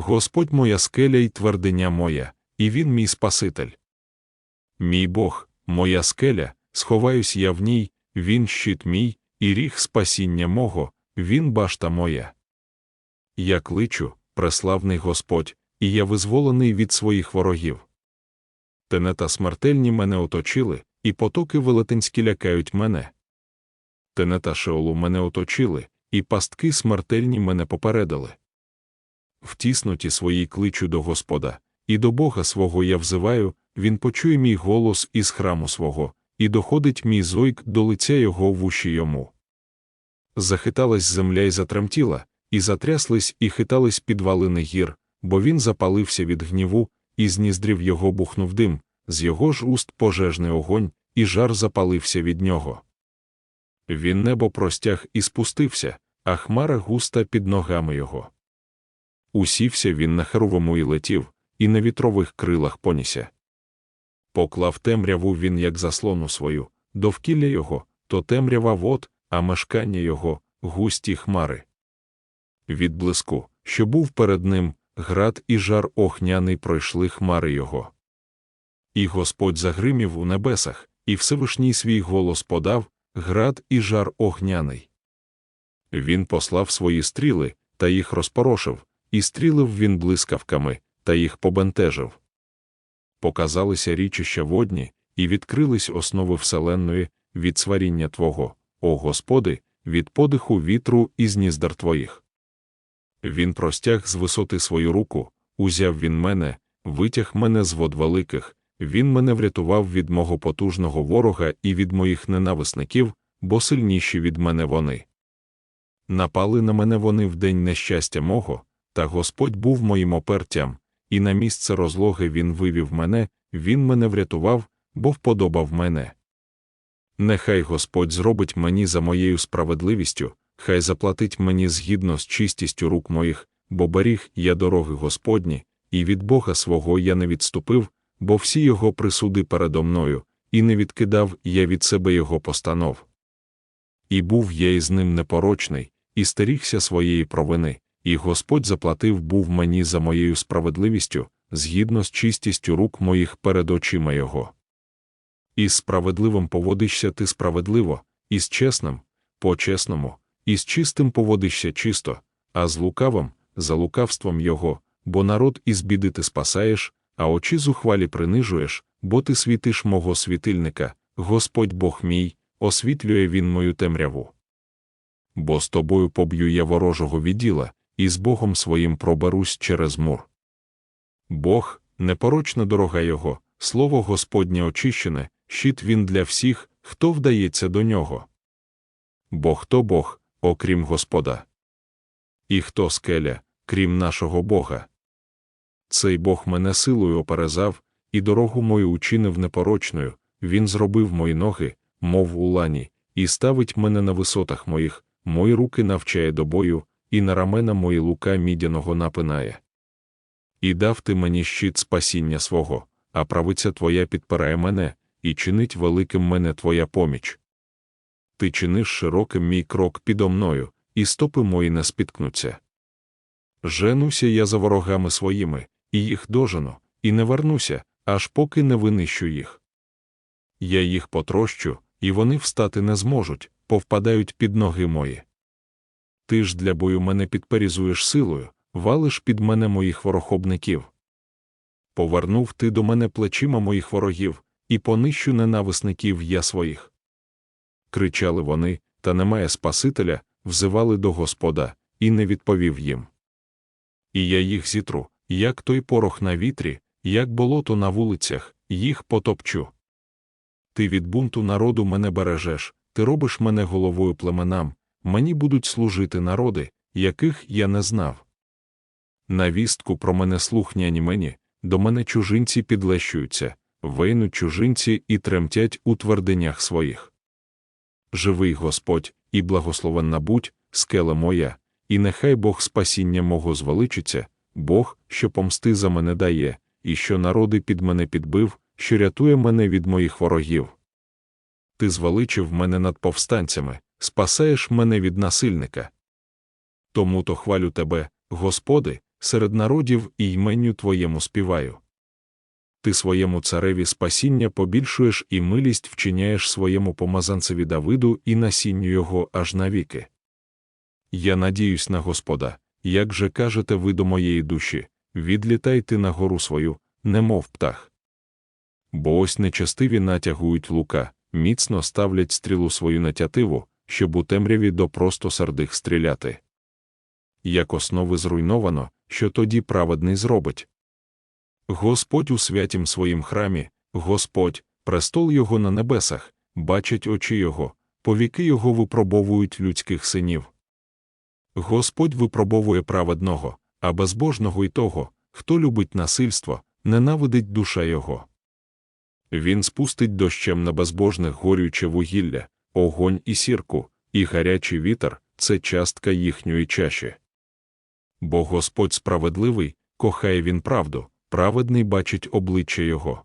Господь моя скеля і твердиня моя, і він мій Спаситель. Мій Бог, моя скеля, сховаюсь я в ній, він щит мій, і ріг спасіння мого, він башта моя. Я кличу, преславний Господь, і я визволений від своїх ворогів. Тенета смертельні мене оточили, і потоки велетенські лякають мене. Тенета Шеолу мене оточили, і пастки смертельні мене попередили. В тісноті своїй кличу до Господа, і до Бога свого я взиваю, він почує мій голос із храму свого, і доходить мій зойк до лиця його в уші йому. Захиталась земля й затремтіла, і затряслись, і хитались підвалини гір, бо він запалився від гніву, і з ніздрів його бухнув дим, з його ж уст пожежний огонь, і жар запалився від нього. Він небо простяг і спустився, а хмара густа під ногами його. Усівся він на херовому і летів, і на вітрових крилах понісся. Поклав темряву він, як заслону свою, довкілля його, то темрява вод, а мешкання його густі хмари. Від блиску, що був перед ним, град і жар охняний пройшли хмари його. І Господь загримів у небесах, і Всевишній свій голос подав град і жар огняний. Він послав свої стріли, та їх розпорошив, і стрілив він блискавками, та їх побентежив. Показалися річища водні, і відкрились основи вселенної від сваріння Твого, о Господи, від подиху вітру і зніздар Твоїх. Він простяг з висоти свою руку, узяв він мене, витяг мене з вод великих, він мене врятував від мого потужного ворога і від моїх ненависників, бо сильніші від мене вони. Напали на мене вони в день нещастя мого, та Господь був моїм опертям, і на місце розлоги Він вивів мене, Він мене врятував, бо вподобав мене. Нехай Господь зробить мені за моєю справедливістю, хай заплатить мені згідно з чистістю рук моїх, бо беріг я дороги Господні, і від Бога свого я не відступив, бо всі його присуди передо мною, і не відкидав я від себе його постанов. І був я із ним непорочний, і стерігся своєї провини, і Господь заплатив був мені за моєю справедливістю, згідно з чистістю рук моїх перед очима його. Із справедливим поводишся ти справедливо, і з чесним, по чесному, і з чистим поводишся чисто, а з лукавим, за лукавством його, бо народ із біди ти спасаєш, а очі зухвалі принижуєш, бо ти світиш мого світильника, Господь Бог мій, освітлює він мою темряву. Бо з тобою поб'ю я ворожого відділа, і з Богом своїм проберусь через мур. Бог, непорочна дорога Його, слово Господнє очищене, щит він для всіх, хто вдається до нього. Бо хто Бог, окрім Господа? І хто скеля, крім нашого Бога? Цей Бог мене силою оперезав, і дорогу мою учинив непорочною, він зробив мої ноги, мов у лані, і ставить мене на висотах моїх, мої руки навчає до бою, і на рамена мої лука мідяного напинає. І дав ти мені щит спасіння свого, а правиця твоя підпирає мене, і чинить великим мене твоя поміч. Ти чиниш широким мій крок підо мною, і стопи мої не спіткнуться. Женуся я за ворогами своїми, і їх дожену, і не вернуся, аж поки не винищу їх. Я їх потрощу, і вони встати не зможуть, повпадають під ноги мої. Ти ж для бою мене підперізуєш силою, валиш під мене моїх ворохобників. Повернув ти до мене плечима моїх ворогів, і понищу ненависників я своїх. Кричали вони, та немає Спасителя, взивали до Господа, і не відповів їм. І я їх зітру, як той порох на вітрі, як болото на вулицях, їх потопчу. Ти від бунту народу мене бережеш, ти робиш мене головою племенам, мені будуть служити народи, яких я не знав. На вістку про мене слухняні мені, до мене чужинці підлещуються, вейнуть чужинці і тремтять у твердинях своїх. Живий Господь, і благословенна будь, скеле моя, і нехай Бог спасіння мого звеличиться, Бог, що помсти за мене дає, і що народи під мене підбив, що рятує мене від моїх ворогів. Ти звеличив мене над повстанцями, спасаєш мене від насильника. Тому то хвалю тебе, Господи, серед народів і йменню твоєму співаю. Ти своєму цареві спасіння побільшуєш і милість вчиняєш своєму помазанцеві Давиду і насінню його аж навіки. Я надіюсь на Господа, як же кажете ви до моєї душі, відлітайте на гору свою, немов птах. Бо ось нечестиві натягують лука, міцно ставлять стрілу свою на тятиву, щоб у темряві до просто сердих стріляти. Як основи зруйновано, що тоді праведний зробить. Господь у святім своїм храмі, Господь, престол його на небесах, бачать очі його, повіки його випробовують людських синів. Господь випробовує праведного, а безбожного й того, хто любить насильство, ненавидить душа його. Він спустить дощем на безбожних горюче вугілля, огонь і сірку, і гарячий вітер це частка їхньої чаші. Бо Господь справедливий, кохає він правду, праведний бачить обличчя Його.